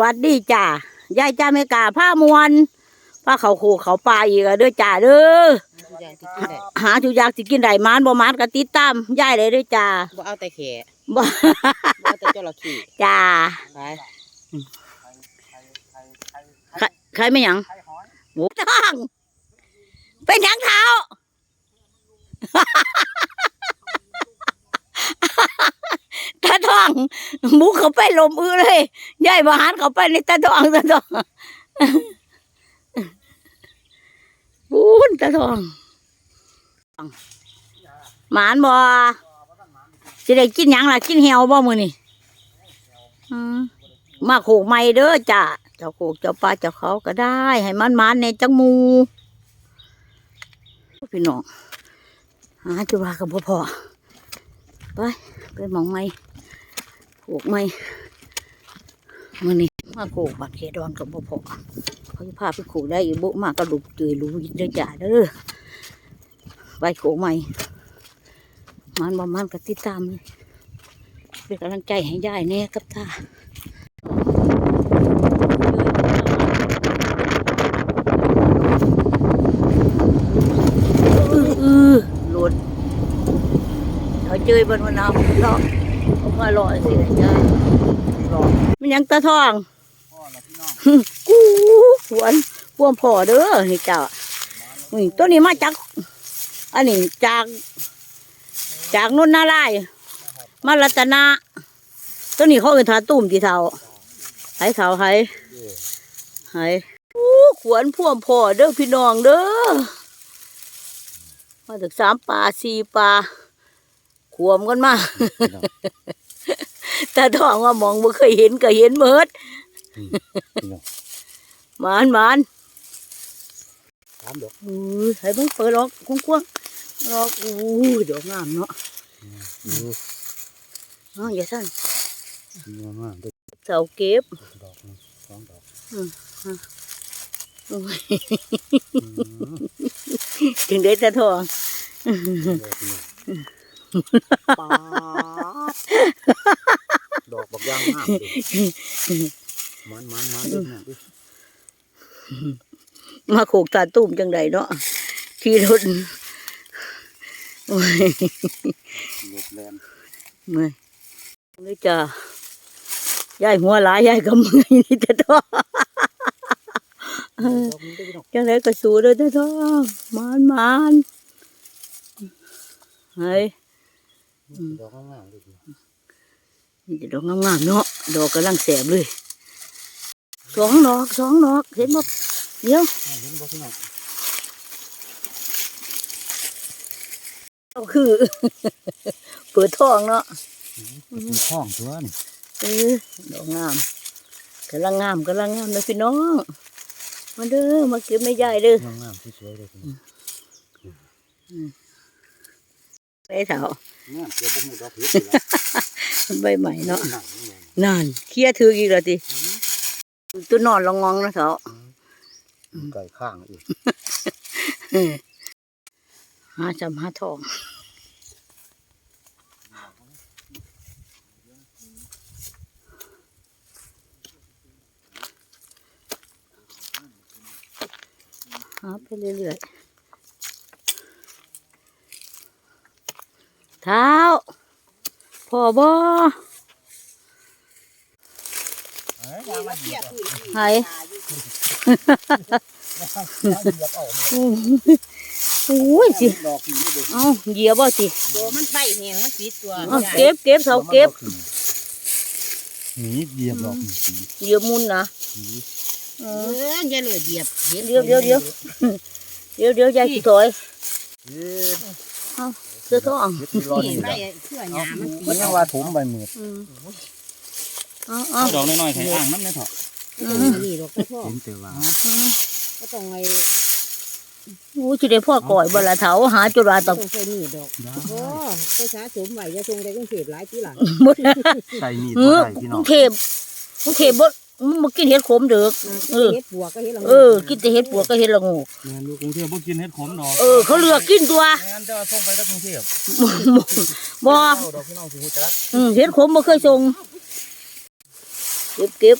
วัสดีจ้ายายจ้าเมกาผ้ามวนผ้าเขาโคเขาปลาอีกอะเด้อจ้าเด้ออยากสิกินได้หาทุกอยากสิกินได้มานบ่มานก็ติดตามยายเลยเด้อจ้าบ่เอาแต่แขะบ่บ่เอาแต่จระเข้จ้าไปใครใครไม่หยังหมูทองเป็นทางเท้า ตาทองหมูเขาไปลมอื้อเลยยายบาหารเขาไปในตาทองตาทองปูนตาทองหมานบ่สิได้กินหยังล่ะกินเหี่ยวบ่มือนี่มาโขกไม่เด้อจ้ะเจ้าโขกเจ้าปลาเจ้าเขาก็ได้ ให้มันมันในจังมูพี่น้องหาจุฬากับพ่อไปไปมองไม่ โขกไม่มื้อนี้มาโขกบัดเขดอนกับพ่อพอเขาจะพาไปโขกได้อีกบุมากกระดูกเตยรู้เด้อจ้ะเด้อไปโขกไม่มันบ่มันก็ติดตามเลยเป็นกำลังใจให้ยายแน่กับตาอืออือหลุดเขาเจอบนวันน้ำเนาะ เขามารอสิจ้ารอมันยังตาทองกูหวนพวงพ่อเด้อนี่เจ้านี่ตัวนี้มาจาก อันนี้จาก จากนุ่นนาลายณ์มารัตนะตัวนี้เขาเอินทาตุ่มที่เท่าไห้เท่าไห้ไห้อู้ขวนพวงพ่อเด้อพี่น้องเด้อมาถึงสามปลาสี่ปลาข วมกันมาแต่ท้องว่ามองบ่เคยเห็นก็เห็นเมิดหมานหมานถามดอกอู้ยให้เบิ่งเปิดออกกว้างๆออกอู้ยดอกงามเนาะอืออ๋ออย่าสั่นงามมากเสาเก็บดอกนึงสองดอกโอ้ยถึงได้แต่ท้อง ปาดดอกบักยางงามดิมันมันมันดิเนี่ยดิมาโขกตาตุ่มจังใดเนาะขี่รถโอ้ยรถแลนเมื่อยนี่จ้ะยายหัวหลายยายก็เมื่อยนี่แต่ท้อดอกนี้ได้ดอกจังไรก็สู้เด้อแต่ท้อมานมานเฮ้ย ดอกงามๆดินี่จะดอกงามๆเนาะดอกกำลังแสบเลยสองดอกสองดอกเห็นบ่เดี๋ยวเห็นบ่พี่น้องเอาคือ เปิดท้องเนาะเป็นท้องตัวนี่เออดอกงามกำลังงามกำลังงามเลยพี่น้องมาเด้อมาเก็บไม่ใหญ่เด้องามๆสวยๆเลยพี่น้อง ไปเถางามเกี่ยวบ่ฮู้ดอกเห็ดนี่ล่ะใบใหม่เนาะหนังนี่แหละนั่นเคลียร์ถืออีกแล้วติตัวนอนละงองนะเถาไก่ข้างอีกหาจำหาทองหาไปเรื่อยๆ เท้าพ่อบ่ไห้โอ้ยสิดอกนี่บ่เอาเหยียบบ่สิตัวมันไปแหงมันปิดตัวเอาเก็บเก็บเสาเก็บหนีเดียบดอกนี่สีเหยียบมุนนะสีเอเออออย่าเลยเหยียบเดี๋ยวเดี๋ยวเดี๋ยวเดี๋ยวเดี๋ยวยายสิถอยเฮ็ด เสื้อทองเฮ็ดที่รอนี่นี่ไปดอกเชื่อหยามันปีมันยังว่าถมใบมืดอืมเอาเอาดอกน้อยๆไข่อ่างน้ำในเถาะต้องนี่ดอกพ่อเห็นแต่ว่าก็ต้องไอ้โอ้ยสิได้พ่อก่อยบ่ละเถาหาจุฬาตต้ออบงใส่นี่ดอกได้โอ้ไปสะสมไว้จะทรงได้กรุงเทพหลายปีหลังบ่ได้ใส่มีดเอบ่อได้พี่กน้รุองงเทพกรุงเทพบ่ มันบ่กินเห็ดขมเด้อเออ เฮ็ดบัวก็เฮ็ดละเออ กินแต่เห็ดปวกก็เห็ดละโงูแม่นอยู่กรุงเทพบ่กินเห็ดขมดอกเออ เขาเลือกกินตัวแม่นจะส่งไปทางกรุงเทพบ่เจ้าดอกพี่น้องสิฮู้จักอืมเห็ดขมบ่เคยส่งเก็บเก็บ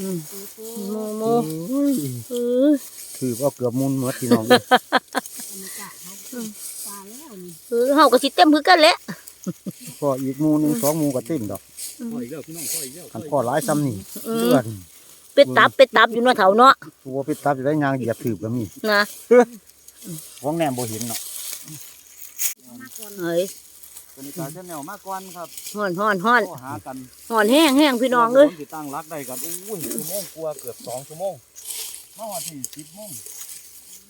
อืมโอ้โหโมโมโอ้ยเออถือว่าเกือบมุนเหมือดพี่น้องเลยอันนี้กะเขาปลาแล้วนี่เออเฮาก็สิเต็มคือกันแหละพออีกหมูหนึงสองหมูก็เต็มดอก พ่ออีกแล้วพี่น้องพ่ออีกแล้วคันพ่อหลายซ้ำนี่อืม เลือดเป็ดตับเป็ดตับอยู่เนาะเฒ่าเนาะตัวเป็ดตับจะได้ยางเหยียบถือก็มีนะของแหนมบ่เห็นเนาะมากก่อนเฮ้ยตัวนี้การเช่นแนวมากกว่าครับฮ้อนฮ้อนฮ้อนก็หากันฮ้อนแห้งแห้งพี่น้องเอ้ยติดตั้งรักได้กันอุ้ยชั่วโมงกว่าเกือบสองชั่วโมงมาวันที่สิบโมง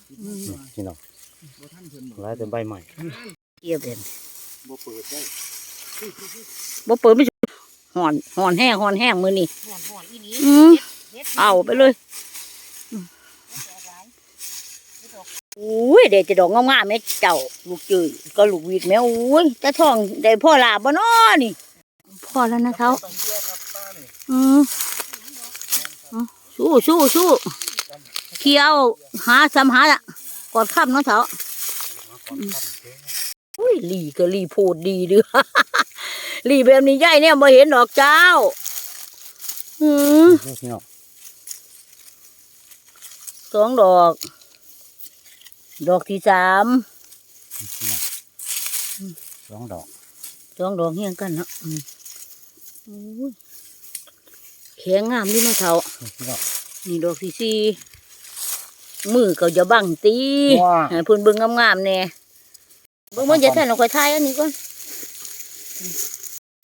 สิบโมงกว่าพี่น้องบ่ท่านเพิ่นบอกหลายแต่ใบใหม่ เกียบเห็นบ่เปิดได้ บ่เปิดไม่ ฮ้อนฮ้อนแห้งฮ้อนแห้งมื้อนี้ห่อนห่อนอีนี้อืมเฮ็ดเอาไปเลยอุ้ยเด็กจะดอกงามๆแม่เจ้าลูกจืดก็ลูกวีดแม่อุ้ยตาทองได้พ่อลาบ่น้อนี่พ่อแล้วนะเท้าต้องเชื่อครับป้านี่อืมเอาสู้สู้สู้เคี้ยวหาซ้ำหาละกอดข้ามเนาะเท้าอุ้ยหลีก็หลีพูดดีเดือ หลีแบบนี้ใหญ่เนี่ยมาเห็นดอกเจ้า อืมพี่น้องสองดอก ดอกที่สามสองดอกสองดอกเฮียงกันเนาะอืมอุ้ยแข็งงามดีเนาะเท้าพี่น้องนี่ดอกที่สี่มือก็จะบังตีว้าให้เพิ่นเบิ่งงามๆแน่เบิ่งมันจะท่านเราค่อยทายอันนี้ก่อนเ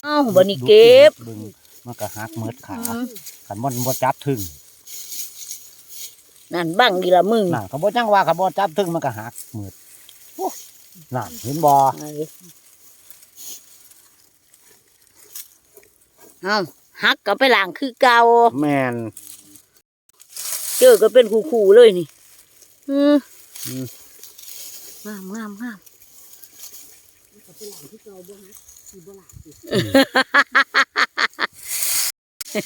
อ้าบัดนี้เก็บบึงมันก็หักเมือดขาอืมขันมันบ่จับถึงนั่นบังดีละมึงน่ะเขาบ่จังว่าเขาบ่จับถึงมันก็หักเมือดโอ้น่ะเห็นบ่ไอ้เอ้าหักกลับไปล้างคือเก่าแม่นเจอก็เป็นคู่ๆเลยนี่อืมอืมงามงามงาม เขาไปหลังที่เก่าบ่ฮะสิ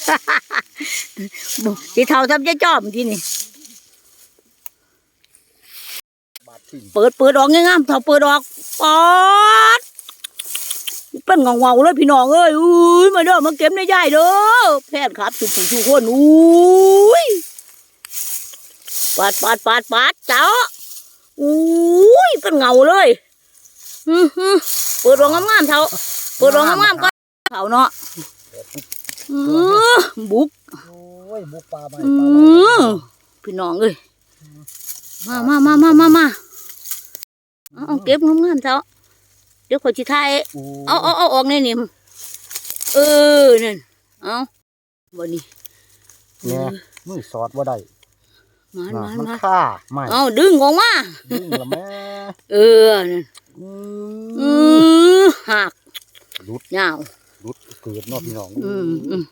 บ่หลังสิบ่สิเท่าทำจะจอมที่นี่ บาดทิ้งเปิดเปิดออกงามๆเท่าเปิดออกปอดเป็นเงาเงาๆเลยพี่น้องเอ้ยอุ้ยมาเด้อมาเก็บในย่ายเด้อแพทย์ครับสุผู้ทุกคนอุ้ยปาดปาดปาดปาดเจ้าอุ้ยเป็นเงาเลยอือหือเปิดออกงามๆเท่า เปิดออกงามๆก็เท่าเนาะอือบุกโอ้ยบุกปลาไปอือพี่น้องเอ้ยมามามามามามาเอาเอาเก็บงามๆเท่าเดี๋ยวขอยจิทายเอาเอาเอาออกในนี่เออนั่นเอาวันนี้เนี่ยมือสอดบ่ได้มาน่ะมามันมาค่าไม่เอาดึงออกมาดึงละแม่เออนั่นอือืมอหัก รุดยาวรุดเกิดเนาะพี่น้องอืมอืม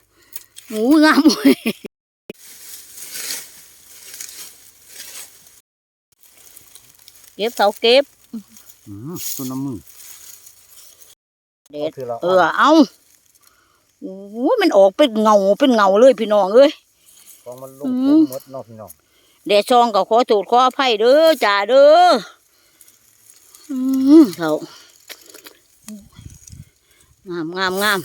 หมูงามเว้ยเก็บเสาเก็บอืมต้นน้ำมือเด็ดคือเราเออเอาโอ้ยมันออกเป็นเงาเป็นเงาเลยพี่น้องเอ้ยของมันลอืงมผมหมดเนาะพี่น้องแดดซองก็ขอโทษขออภัยเด้อจ่าเด้ออืมเขา งามงามงาม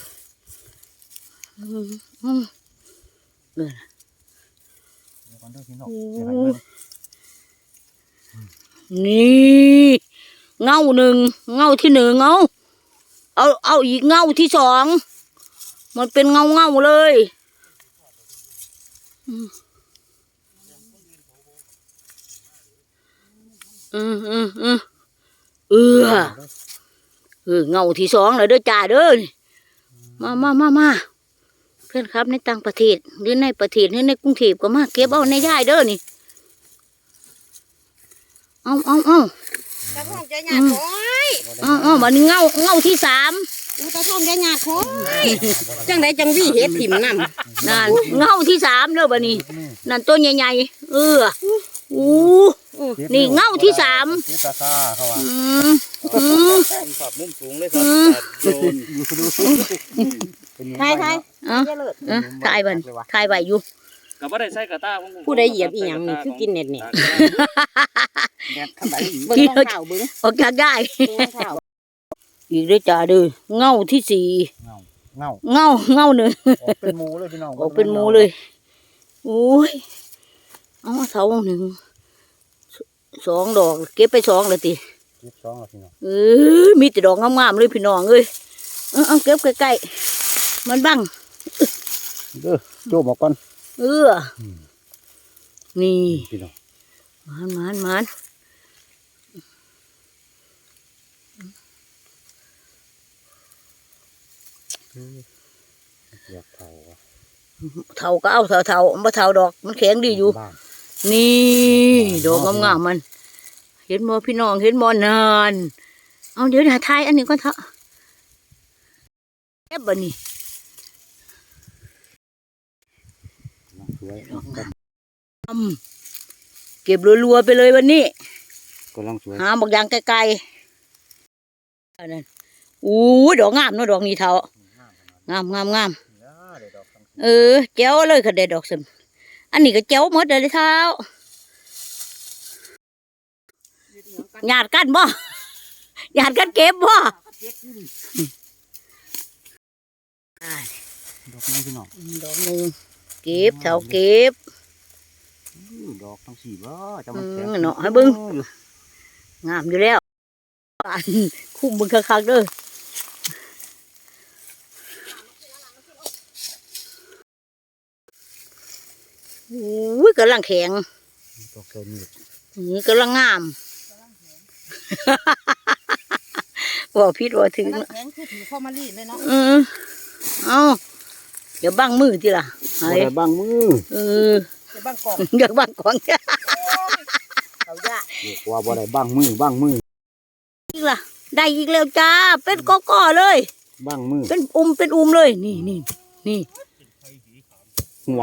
เดี๋ยวก่อนเด้อพี่น้องโอ้เดี๋ยวให้เบิ่งนี่เงาหนึ่งเงาที่หนึ่งเงาเอาเอาอีกเงาที่สองมันเป็นเงาเงาเลยอืมอืมอืมเออ เออเงาที่สองเลยเด้อจ่าเด้อนี่มามามามาเพื่อนครับในต่างประเทศหรือในประเทศหรือในกรุงเทพก็มาเก็บเอาในย่ายเด้อนี่เอาเอาเอาตาทองจะหยาดโอยเอาเอาบัดนี้เงาเงาที่สามอู้ตาทองจะหยาดโอยจังไดจังวี่เฮ็ดถิ่มนำนั่นเงาที่สามเด้อบัดนี้ นั่นตัวใหญ่ๆเอออู้ เก็บนี่เงาที่สามเก็บราคาเขาว่าอืมอืมมีภาพมุมสูงเลยครับอืมโดนเป็นยังทายทายเอาอย่าเลิศเออถ่ายบัดถ่ายไว้อยู่กับว่าได้ใส่กระต้าของผมผู้ใดเหยียบอีหยังนี่คือกินเน็ตนี่แดดข้างไหนอีกเบิ่งรองเท้าเบิ่งออกจากได้เบิ่งรองเท้าอีกเด้อจ่าเด้อเงาที่สี่เงาเงาเงาเงาหนึ่งออกเป็นหมูเลยพี่น้องออกเป็นหมูเลยโอ้ยเอาเสาหนึ่ง สสองดอกเก็บไปสองเลยติเก็บสองแล้วพี่น้องเออมีแต่ดอกงามๆเลยพี่น้องเอ้ยเอาเอาเก็บใกล้ๆมันบังเด้อโจ้บอกก่อนเอออมนี่พี่น้องมันมันมันอยากเผาว่ะเท่าก็เอาเท่าเท่ามาเท่าดอก มันแข็งดีอยู่บ้าน นี่ดอกงามๆมัน เห็นมอพี่น้องเห็นมอนานเอาเดี๋ยวนะทายอันนี้ก็เถอะแอบบันนี่น้องสวยกอืมเก็บรัวๆไปเลยวันนี้ำลังสวยหาบอกยางไกลๆอันนั้นอู้ยดอกงามเนาะดอกนี้เท่างามงามงามเออเจ้าเลยค่ะเด็ดดอกสม อันนี้ก็เจ้าหมดเลยเท้าหยาดกันบ่หยาดกันเก็บบ่อ่าดอกนี้พี่น้องดอกหนึ่งเก็บเท่าเก็บอู้ดอกทั้งสี่บ่จะอืมันแข็งมเนาะให้เบิ่งงามอยู่แล้วอันคุ้มมึงคักๆเด้อ อ้ยกำลังแข็งดอกแค่นี้นี่กำลังงามว่าพิษว่าถึงมันแข็งคือถือเข้ามารีดเลยเนาะอือเอาเดี๋ยวบังมือทีละไอ้บ่ได้บ้างมือเออจะบ้างกอกเดี๋ยวบังของจ้าเขายากเรียกว่าบ่ได้บ้างมือบ้างมืออีกล่ะได้อีกแล้วจ้า เป็นก้อๆเลยบ้างมือเป็นอุ้มเป็นอุ้มเลย นี่นี่นี่ หัว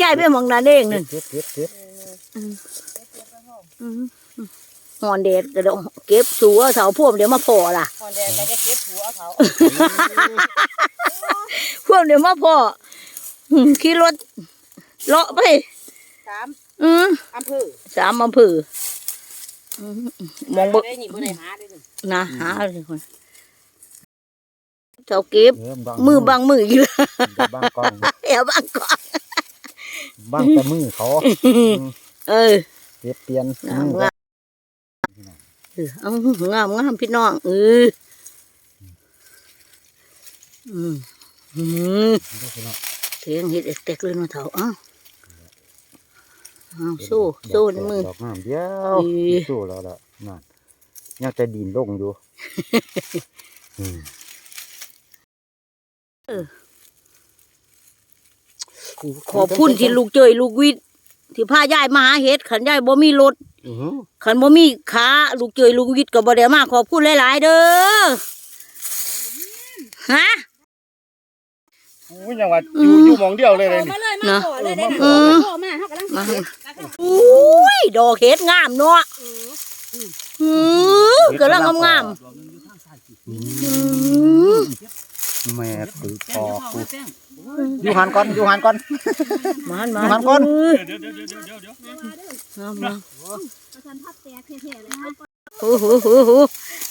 ยายไปหมองนั้นเองนั่นเก็บเก็บเก็บอืมหอนเด็ดกระดองเก็บสัวเสาพวกเดี๋ยวมาพอล่ะคอนแดงก็จะเก็บหัวเอาเขาพวกเดี๋ยวมาพออืมขี่รถเลาะไปสามอืมอำเภอสามอำเภออืมมองบ่บ่ได้นี่บ่ได้หาได้เลยนะหาเลยคน เสาเก็บ เออบ้างมือบางมืออยู่อย่าบ้างกองเดี๋ยวบางก่อนบ้างแต่มือเขาเออเก็บเปลี่ยนงามมืองามเออเอางามงามพี่น้องเอออืมอืมเสียงเห็ดเอกๆเลยเนาะเถาเอ้าเอาสู้สู้ในมือ ดอกน้ำเดียวเอ้ยสู้แล้วล่ะนั่นยังจะดินลงอยู่อืม ขอบคุณที่ลูกเจยลูกวิทย์ที่พายายมาหาเห็ดขันยายบ่มีรถอื้อหือขันบ่มีขาลูกเจยลูกวิทย์ก็บ่ได้มาขอบคุณหลาย ๆ เด้อฮะอู้ยังว่าอยู่อยู่หมองเดียวเลยเลยมาเลยนะมาขอเลยได้เออขอมาเฮากำลังมาเก็บอุ้ยดอกเห็ดงามเนาะอือกำลังงามๆอืม แม่ตือคอกูอยู่หันก่อนอยู่หันก่อนมันมาหันก่อนเออเดี๋ยวเดี๋ยวเดี๋ยวเดี๋ยวเดี๋ยวงามงามโอ้โหโหโห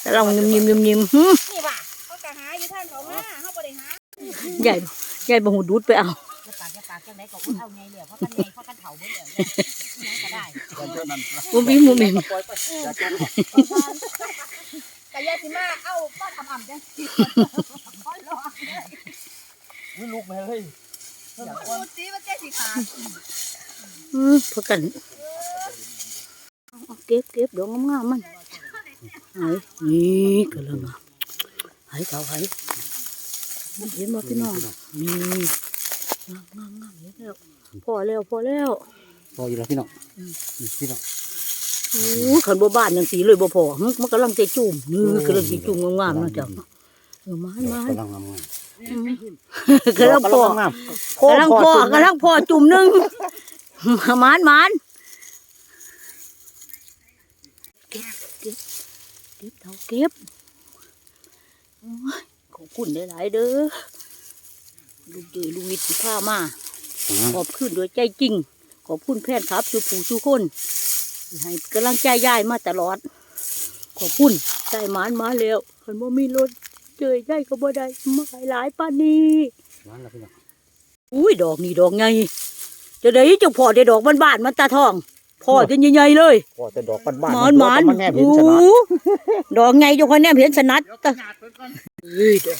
กำลังยิ้มยิ้มยิ้มยิ้มหึนี่ว่ะเขาก็หาอยู่ท่านเขามาเฮาบ่ได้หาใหญ่ใหญ่บ่หูดูดไปเอาจะปากจะปากจังไดก็เอาไงแล้วเพราะกันไงเพราะกันเฒ่าเบิ่แล้วเนี่ยก็ได้มุมบิมมุมบิมก็ยาสิมาเอาป้าทำอ่ำจัง อุ้ยลูกแม่เฮ้ยดูสิว่าแกสิขาดอืมพอกันเอาเก็บเก็บดอกงามๆมันไหนนี่กำลังงามไหเก่าไหเห็นบ่พี่น้องนี่งามงามงามเห็นแล้วพอแล้วพอแล้วพออยู่แล้วพี่น้องนี่พี่น้องโอ้ขันบ่บ้านจังสีเลยบ่พอหึมันกำลังจะจุ่มนี่กำลังจะจุ่มงามๆเนาะจ้ะเออมามากำลังงามงาม กำลังพองามกำลังพอกำลังพอจุ่มหนึงหมานหมานเก็บเก็บเก็บเท่าเก็บโอ้ยขอบคุณหลายๆเด้อลูกเจอลูกวิทย์ที่พามาขอบคุณด้วยใจจริง ขอบคุณแพทย์ครับชูผู้ชูคนที่ให้กำลังใจยายมาตลอด ขอบคุณใจหมานมาแล้วคันบ่มีรถ เจอใจก็บ่ได้มาหลายปานนี้นั่นแหละพี่น้องอุ้ยดอกนี่ดอกไงจะได้เจ้าพ่อได้ดอกบ้านๆมันตาทองพ่อจะใหญ่ๆเลยพอแต่ดอกบ้านหๆมานหมานมันแนบเห็นโอ้ชนะดอกไงเจ้าคนแนบเห็นสนัดเดี๋ยวตะหยาดเพิ่นก่อนเฮ้ยดอก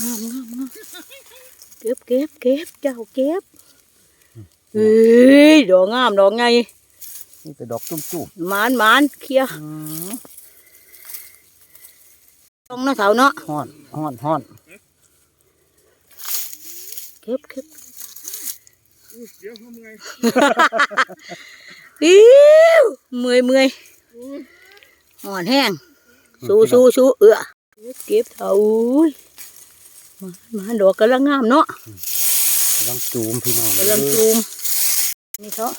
งามงามงามเก็บเก็บเก็บเจ้าเก็บเฮ้ยดอกงามดอกไงนี่แต่ดอกจุ่มหมานหมานเคลียร์ๆอืม ตรงหน้าเสาเนาะฮ้อนฮ้อนฮ้อนเก็บเก็บเดี๋ยวทำไงอิ้วเมื่อยเมื่อยอ่อนแห้งสู้สู้สู้เอือเก็บเถาอุ้ยมามาดอกกำลังงามเนาะกำลังจูมพี่น้องกำลังจูมนี่สอง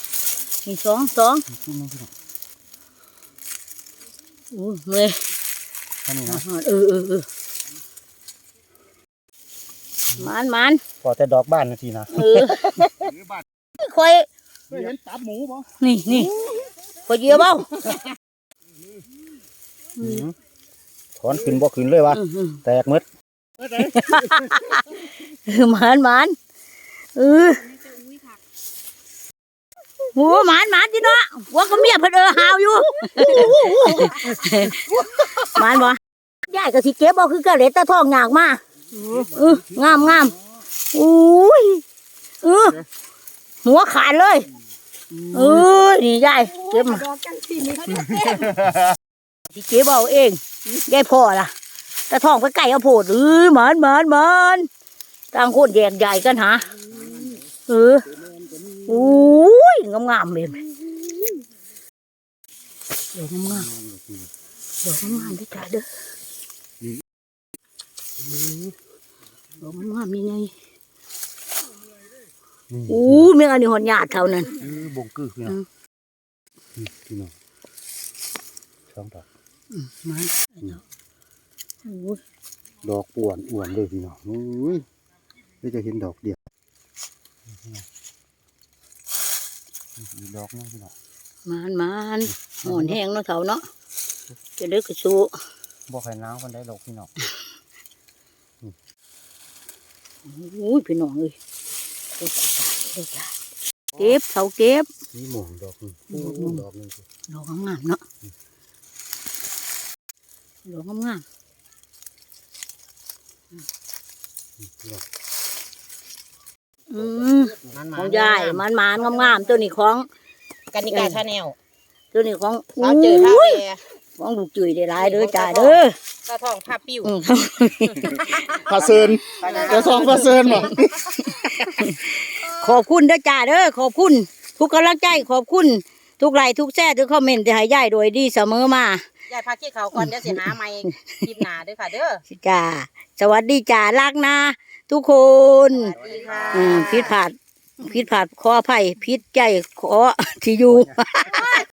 นี่สองสองจูมพี่น้องอู้เมื่อย อันนี้นะเออเออเออมันมันพอแต่ดอกบ้านนาทีนะเออหรือบ้านคอยเคยเห็นตับหมูบ่นี่นี่คอยเหยียบเบ้าอืมถอนขึ้นบ่ขึ้นเลยวะอืมอืมแตกหมดเมื่อไหเออมันมันเออ โอ้หมันหมันจีเนาะว่าก็เมียเพิ่นเออหาวอยู่หมันบ่ยายก็สิเก็บเอาคือกระเล็ดตะทองยากมาเอองามงามอุ้ยเออหัวขาดเลยเออนี่ยายเก็บมาดอกจังสีนี่เขาสิเก็บเอาเองยายพ่อล่ะตะทองไปไก่เอาโพดเออหมันหมันหมันต่างคนแยกใหญ่กันหาเออ อุ้ยงามงามๆเลยเดี๋ยวงามๆเดี๋ยวงามๆด้วยจ้าเด้อเดี๋ยวงามๆยังไงนี่อู้เมียอันนี้หอนหยาดเท่านั้นคือบงกือพี่น้องอืมอืมพี่น้องช่องดอกมันอู้ดอกอ้วนอ้วนเลยพี่น้องอุ้ยไม่จะเห็นดอกเดียว อีกดอกนึงพี่น้องมันมันหอนแห้งเนาะเท่าเนาะจะเด็กกระสู้บอกให้น้ำกันได้ดอกพี่น้องอู้ยพี่น้องเอ้ยเก็บจ้าเก็บเท่าเก็บนี่หมองดอกหนึงอืมโอ้ดอกหนึงสิดอกงามๆเนาะดอกงามพี่น้อง ๆอืมของยายมันมันๆงามๆตัวนี้ของ กันนิกาชาแนลตัวนี้ของสาวเจอท่าอุ้ยแพของลูกจุ๋ยได้หลายเด้อจ้าเด้อตาทองผ้าปิ้วอืมพาเซินจะซองพาเซินบ่ขอบคุณเด้อจ้าเด้อขอบคุณ ทุกกำลังใจขอบคุณ ทุกไลค์ทุกแซ่ทุกคอมเมนต์ที่ให้ยายโดยดีเสมอมา ยายพาขี้เขาก่อนเดี๋ยวสิหาไม้คลิปหน้าเด้อค่ะเด้อจ้า สวัสดีจ้ารักนะทุกคนสวัสดีค่ะ อืมผิดพลาด ผิดผาดขออภัยผิดใจขอที่อยู่